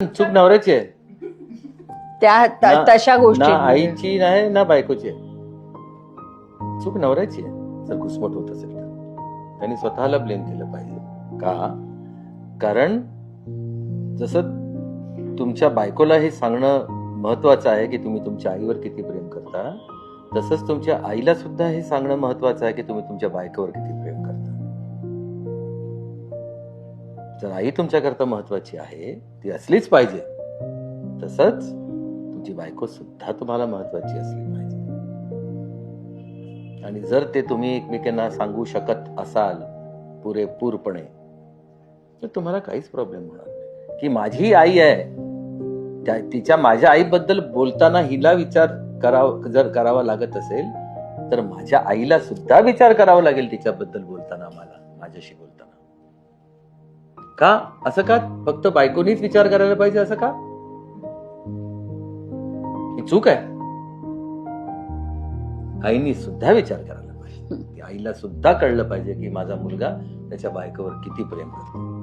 चूक नवऱ्याची आहे. त्या त- ना- तशा गोष्टी. आईची नाही ना बायकोची आहे. चूक नवऱ्याची आहे. जर घुसमट होत असेल तर. त्यांनी स्वतःला ब्लेम केलं पाहिजे. का? कारण जसं तुमच्या बायकोला हे सांगणं महत्वाचं आहे की तुम्ही तुमच्या आईवर किती प्रेम करता तसंच तुमच्या आईला सुद्धा हे सांगणं महत्वाचं आहे की तुम्ही तुमच्या बायकोवर किती प्रेम जर आई तुमच्याकरता महत्वाची आहे ती असलीच पाहिजे. तसंच तुमची बायको सुद्धा तुम्हाला महत्वाची असली पाहिजे. आणि जर ते तुम्ही एकमेकांना सांगू शकत असाल पुरेपूरपणे तर तुम्हाला काहीच प्रॉब्लेम होणार नाही. की माझी आई आहे त्या- तिच्या माझ्या आईबद्दल बोलताना हिला विचार करावा जर करावा लागत असेल तर माझ्या आईला सुद्धा विचार करावा लागेल तिच्याबद्दल बोलताना मला माझ्याशी बोलताना. का? असं का? फक्त बायकोनीच विचार करायला पाहिजे असं का? ही चूक आहे. आईनी सुद्धा विचार करायला पाहिजे. की आईला सुद्धा कळलं पाहिजे की माझा मुलगा त्याच्या बायकोवर किती प्रेम करतो.